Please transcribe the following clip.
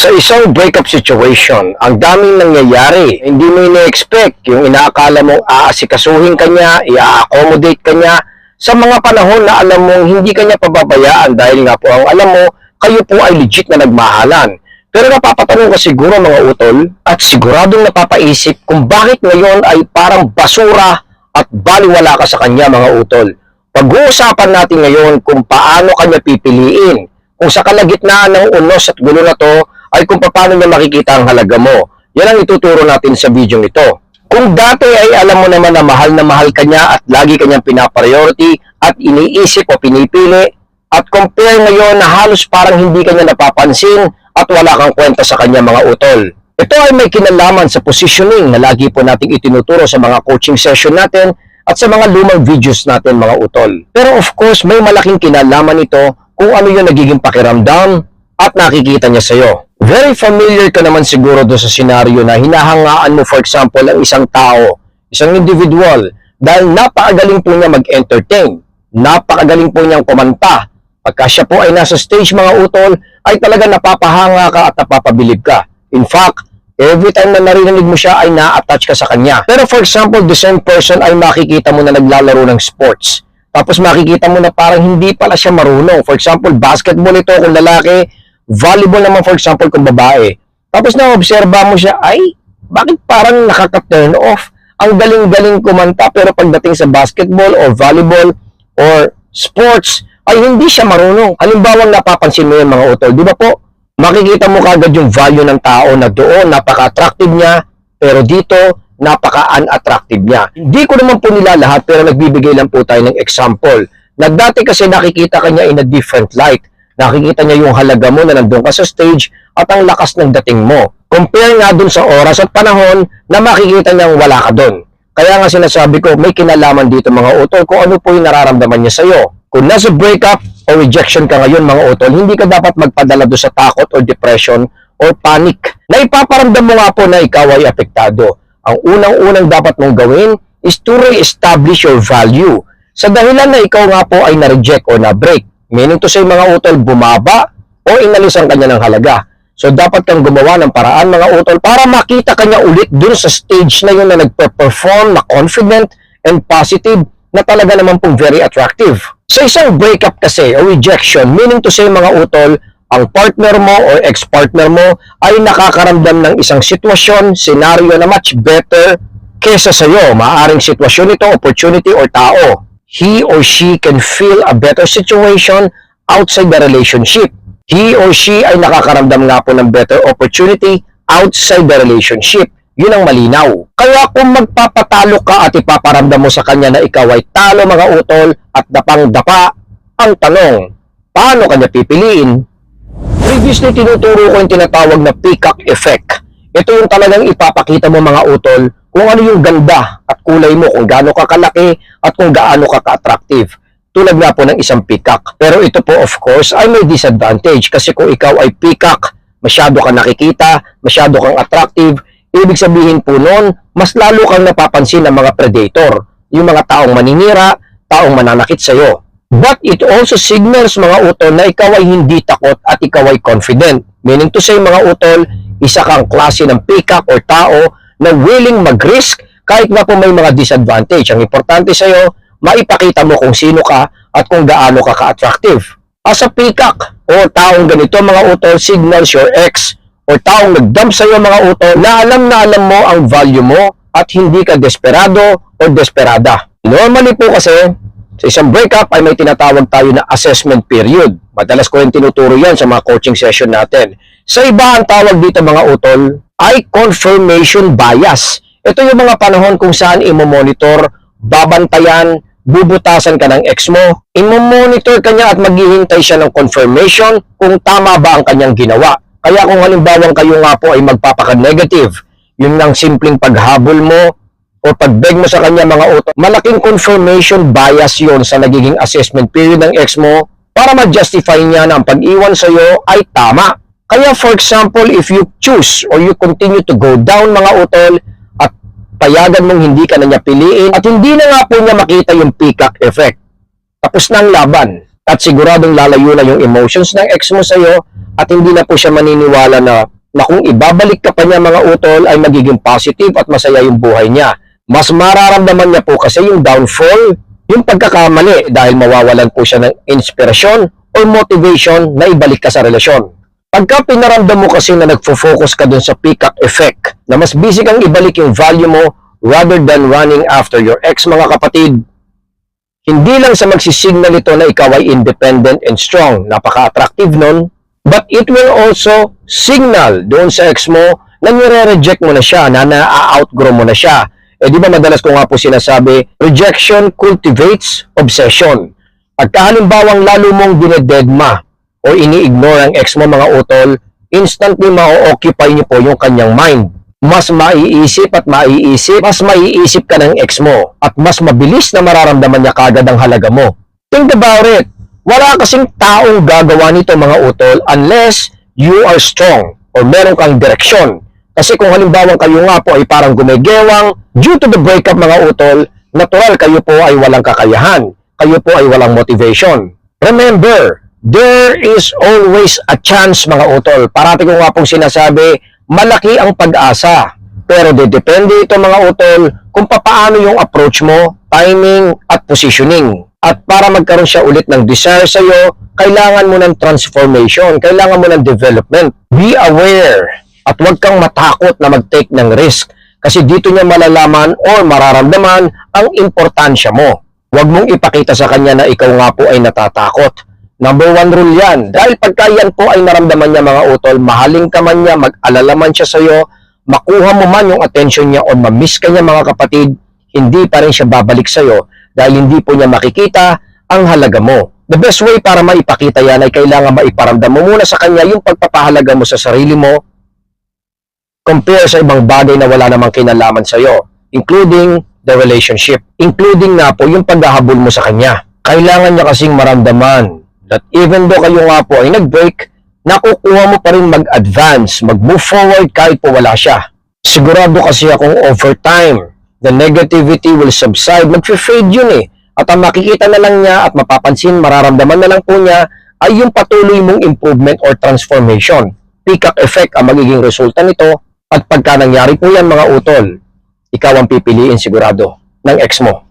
Sa isang breakup situation, ang daming nangyayari. Hindi mo ina-expect yung inaakala mong aasikasuhin ka niya, i-accommodate ka niya sa mga panahon na alam mong hindi ka niya pababayaan dahil nga po ang alam mo, kayo po ay legit na nagmahalan. Pero napapatanong ka siguro mga utol at siguradong napapaisip kung bakit ngayon ay parang basura at baliwala ka sa kanya mga utol. Pag-uusapan natin ngayon kung paano kanya pipiliin. Kung sa kalagitnaan ng unos at gulo na to ay kung paano niya makikita ang halaga mo. Yan ang ituturo natin sa video ito. Kung dati ay alam mo naman na mahal na mahal ka niya at lagi kanyang pinapriority at iniisip o pinipili at compare ngayon na halos parang hindi kanya napapansin at wala kang kwenta sa kanya mga utol. Ito ay may kinalaman sa positioning na lagi po nating itinuturo sa mga coaching session natin at sa mga lumang videos natin mga utol. Pero of course, may malaking kinalaman ito kung ano yung nagiging pakiramdam at nakikita niya sa'yo. Very familiar ka naman siguro doon sa senaryo na hinahangaan mo for example ang isang tao, isang individual, dahil napakagaling po niya mag-entertain, napakagaling po niyang kumanta. Pagka siya po ay nasa stage mga utol, ay talaga napapahanga ka at napapabilib ka. In fact, every time na narinig mo siya ay na-attach ka sa kanya. Pero for example, the same person ay makikita mo na naglalaro ng sports. Tapos makikita mo na parang hindi pala siya marunong. For example, basketball ito kung lalaki, volleyball naman for example kung babae. Tapos na-obserba mo siya, ay, bakit parang nakaka-turn off? Ang galing-galing kumanta pero pagdating sa basketball or volleyball or sports, ay hindi siya marunong. Halimbawa, napapansin mo yung mga utol, di ba po? Makikita mo kagad yung value ng tao na doon, napaka-attractive niya, pero dito, napaka-unattractive niya. Hindi ko naman po nila lahat, pero nagbibigay lang po tayo ng example. Na dati kasi nakikita ka niya in a different light. Nakikita niya yung halaga mo na nandun ka sa stage at ang lakas ng dating mo. Compare nga dun sa oras at panahon na makikita niyang wala ka dun. Kaya nga sinasabi ko, may kinalaman dito mga utol kung ano po yung nararamdaman niya sa'yo. Kung nasa breakup o rejection ka ngayon mga utol, hindi ka dapat magpadala doon sa takot or depression or panic na ipaparamdam mo nga po na ikaw ay apektado. Ang unang-unang dapat mong gawin is to re-establish your value. Sa dahilan na ikaw nga po ay na-reject o na-break, meaning to say mga utol bumaba o inalis ang kanya ng halaga. So dapat kang gumawa ng paraan mga utol para makita kanya ulit dun sa stage na yun na nagpe-perform na confident and positive na talaga naman pong very attractive. Sa isang breakup kasi o rejection, meaning to say mga utol, ang partner mo or ex-partner mo ay nakakaramdam ng isang sitwasyon, senaryo na much better kesa sa iyo. Maaring sitwasyon ito, opportunity or tao. He or she can feel a better situation outside the relationship. He or she ay nakakaramdam nga po ng better opportunity outside the relationship. Yun ang malinaw. Kaya kung magpapatalo ka at ipaparamdam mo sa kanya na ikaw ay talo mga utol at dapang-dapa, ang tanong, paano kanya pipiliin? Previously, tinuturo ko yung tinatawag na peacock effect. Ito yung talagang ipapakita mo mga utol kung ano yung ganda at kulay mo, kung gaano ka kalaki at kung gaano ka ka-attractive. Tulad nga po ng isang peacock. Pero ito po of course ay may disadvantage kasi kung ikaw ay peacock, masyado kang nakikita, masyado kang attractive, ibig sabihin po noon, mas lalo kang napapansin ng mga predator, yung mga taong maninira, taong mananakit sa'yo. But it also signals mga utol na ikaw ay hindi takot at ikaw ay confident. Meaning to say mga utol, isa kang klase ng peacock or tao na willing mag-risk kahit na po may mga disadvantage. Ang importante sa'yo, maipakita mo kung sino ka at kung gaano ka ka-attractive. As a peacock o taong ganito mga utol signals your ex o taong nag-dump sa'yo mga utol na alam na alam mo ang value mo at hindi ka desperado o desperada. Normally po kasi, sa isang breakup ay may tinatawag tayo na assessment period. Madalas ko rin tinuturo yan sa mga coaching session natin. Sa iba, ang tawag dito mga utol ay confirmation bias. Ito yung mga panahon kung saan imo-monitor, babantayan, bubutasan ka ng ex mo, imo-monitor ka niya at maghihintay siya ng confirmation kung tama ba ang kanyang ginawa. Kaya kung halimbawa kayo nga po ay magpapaka-negative, yun lang simpleng paghabol mo o pagbeg mo sa kanya mga utot, malaking confirmation bias yon sa nagiging assessment period ng ex mo para ma-justify niya na ang pag-iwan sa iyo ay tama. Kaya for example, if you choose or you continue to go down mga utol at payagan mong hindi ka na niya piliin at hindi na nga po niya makita yung peacock effect. Tapos na ang laban. at siguradong lalayo na yung emotions ng ex mo sa'yo at hindi na po siya maniniwala na, na kung ibabalik ka pa niya mga utol ay magiging positive at masaya yung buhay niya. Mas mararamdaman niya po kasi yung downfall, yung pagkakamali dahil mawawalan po siya ng inspirasyon or motivation na ibalik ka sa relasyon. Pagka pinaramdam mo kasi na nagfo-focus ka dun sa peacock effect, na mas busy kang ibalik yung value mo rather than running after your ex mga kapatid, hindi lang sa magsisignal ito na ikaw ay independent and strong, napaka-attractive nun, but it will also signal doon sa ex mo na nire-reject mo na siya, na na-outgrow mo na siya. Eh di ba madalas ko nga po sinasabi, rejection cultivates obsession. Pagka halimbawang lalo mong dinededma o ini-ignore ang ex mo mga utol, instantly ma-occupy niyo po yung kanyang mind. Mas maiisip at maiisip, mas maiisip ka ng ex mo at mas mabilis na mararamdaman niya kagad ang halaga mo. Think about it. Wala kasing taong gagawa nito mga utol unless you are strong or meron kang direksyon. Kasi kung halimbawa kayo nga po ay parang gumegewang, due to the breakup mga utol, natural kayo po ay walang kakayahan. Kayo po ay walang motivation. Remember, there is always a chance mga utol. Parati ko nga pong sinasabi, malaki ang pag-asa. Pero depende ito mga utol kung papaano yung approach mo, timing at positioning. At para magkaroon siya ulit ng desire sa iyo, kailangan mo ng transformation, kailangan mo ng development. Be aware at huwag kang matakot na mag-take ng risk kasi dito niya malalaman or mararamdaman ang importansya mo. Huwag mong ipakita sa kanya na ikaw nga po ay natatakot. Number one rule yan. Dahil pagka yan po ay naramdaman niya mga utol, mahaling ka man niya, mag-alala man siya sa'yo, makuha mo man yung attention niya o ma-miss ka niya mga kapatid, hindi pa rin siya babalik sa'yo dahil hindi po niya makikita ang halaga mo. The best way para maipakita yan ay kailangan maiparamdam mo muna sa kanya yung pagpapahalaga mo sa sarili mo compare sa ibang bagay na wala namang kinalaman sa'yo, including the relationship, including na po yung paghahabol mo sa kanya. Kailangan niya kasing maramdaman that even though kayo nga po ay nag-break, nakukuha mo pa rin mag-advance, mag-move forward kahit po wala siya. Sigurado kasi akong over time, the negativity will subside, mag-fade yun eh. At ang makikita na lang niya at mapapansin, mararamdaman na lang po niya ay yung patuloy mong improvement or transformation. Peacock effect ang magiging resulta nito at pagka nangyari po yan mga utol, ikaw ang pipiliin sigurado ng ex mo.